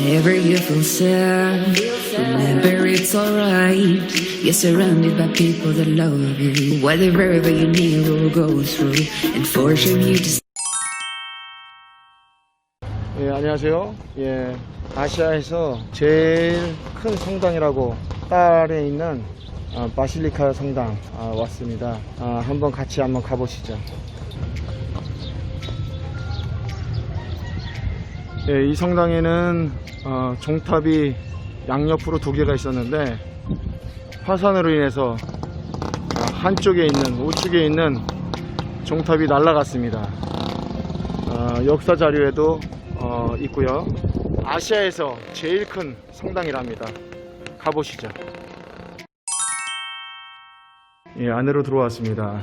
Whenever you feel sad, remember it's alright. You're surrounded by people that love you. Whatever you need will go through and fortune you to 예, 안녕하세요. 예, 아시아에서 제일 큰 성당이라고 딸에 있는 아, 바실리카 성당 아, 왔습니다. 아, 한번 같이 한번 가보시죠. 예, 이 성당에는 어, 종탑이 양옆으로 두 개가 있었는데 화산으로 인해서 아, 한쪽에 있는 우측에 있는 종탑이 날아갔습니다. 어, 역사 자료에도 어, 있고요. 아시아에서 제일 큰 성당이랍니다. 가보시죠. 예, 안으로 들어왔습니다.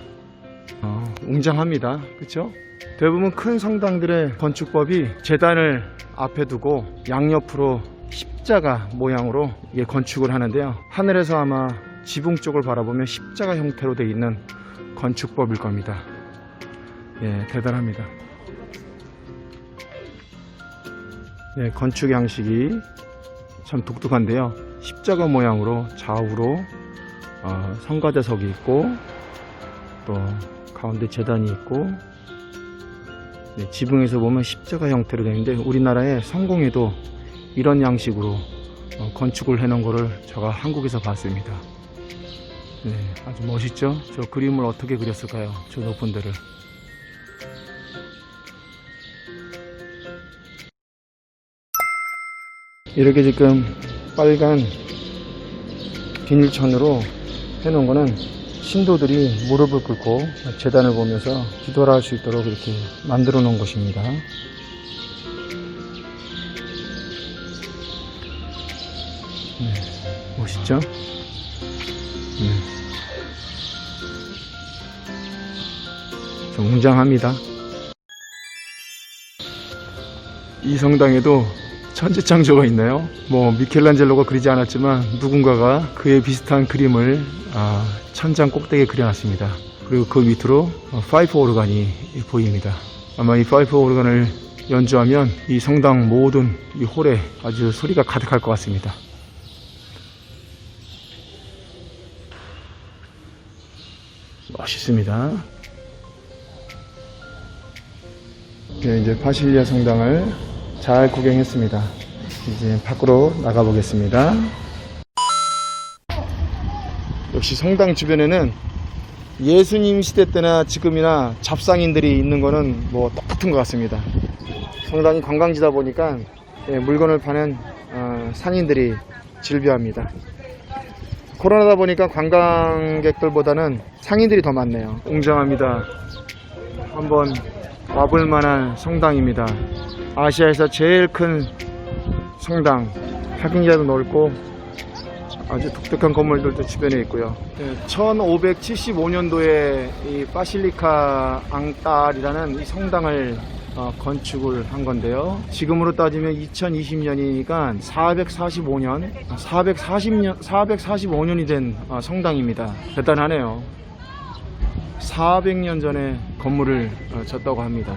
어, 웅장합니다. 그렇죠? 대부분 큰 성당들의 건축법이 재단을 앞에 두고 양옆으로 십자가 모양으로 건축을 하는데요. 하늘에서 아마 지붕 쪽을 바라보면 십자가 형태로 되어 있는 건축법일 겁니다. 예, 대단합니다. 네, 건축 양식이 참 독특한데요. 십자가 모양으로 좌우로 어, 성가대석이 있고 또 가운데 재단이 있고 네, 지붕에서 보면 십자가 형태로 되는데 우리나라의 성공에도 이런 양식으로 어, 건축을 해놓은 거를 제가 한국에서 봤습니다. 네, 아주 멋있죠? 저 그림을 어떻게 그렸을까요? 저 높은 데를. 이렇게 지금 빨간 비닐천으로 해놓은 거는 신도들이 무릎을 꿇고 재단을 보면서 기도를 할 수 있도록 이렇게 만들어 놓은 것입니다. 네, 멋있죠? 네. 좀 웅장합니다. 이 성당에도 천지창조가 있나요? 뭐 미켈란젤로가 그리지 않았지만 누군가가 그에 비슷한 그림을 아, 천장 꼭대기에 그려놨습니다. 그리고 그 밑으로 어, 파이프 오르간이 보입니다. 아마 이 파이프 오르간을 연주하면 이 성당 모든 이 홀에 아주 소리가 가득할 것 같습니다. 멋있습니다. 네, 이제 파실리아 성당을 잘 구경했습니다. 이제 밖으로 나가 보겠습니다. 역시 성당 주변에는 예수님 시대 때나 지금이나 잡상인들이 있는 거는 뭐 똑같은 것 같습니다. 성당이 관광지다 보니까 예, 물건을 파는 어, 상인들이 질비합니다. 코로나다 보니까 관광객들보다는 상인들이 더 많네요. 웅장합니다. 한번 와볼 만한 성당입니다. 아시아에서 제일 큰 성당, 확인자도 넓고 아주 독특한 건물들도 주변에 있고요. 1575년도에 이 파실리카 앙딸이라는 이 성당을 어, 건축을 한 건데요. 지금으로 따지면 2020년이니까 445년, 440년, 445년이 된 어, 성당입니다. 대단하네요. 400년 전에 건물을 어, 졌다고 합니다.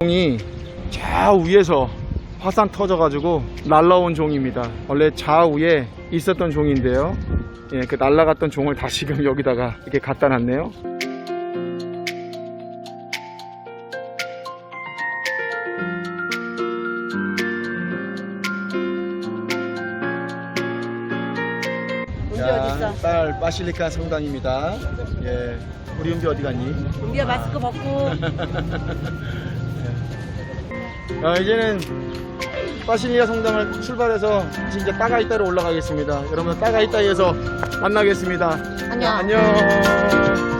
종이 좌우에서 화산 터져가지고 날라온 종입니다. 원래 좌우에 있었던 종인데요. 예, 그 날라갔던 종을 다시금 여기다가 이렇게 갖다 놨네요. 자, 딸 바실리카 성당입니다. 예, 우리 은비 어디 갔니? 우리가 마스크 벗고 어, 이제는 파시니아 성당을 출발해서 진짜 따가이따로 올라가겠습니다. 여러분 따가이따에서 만나겠습니다. 안녕. 안녕.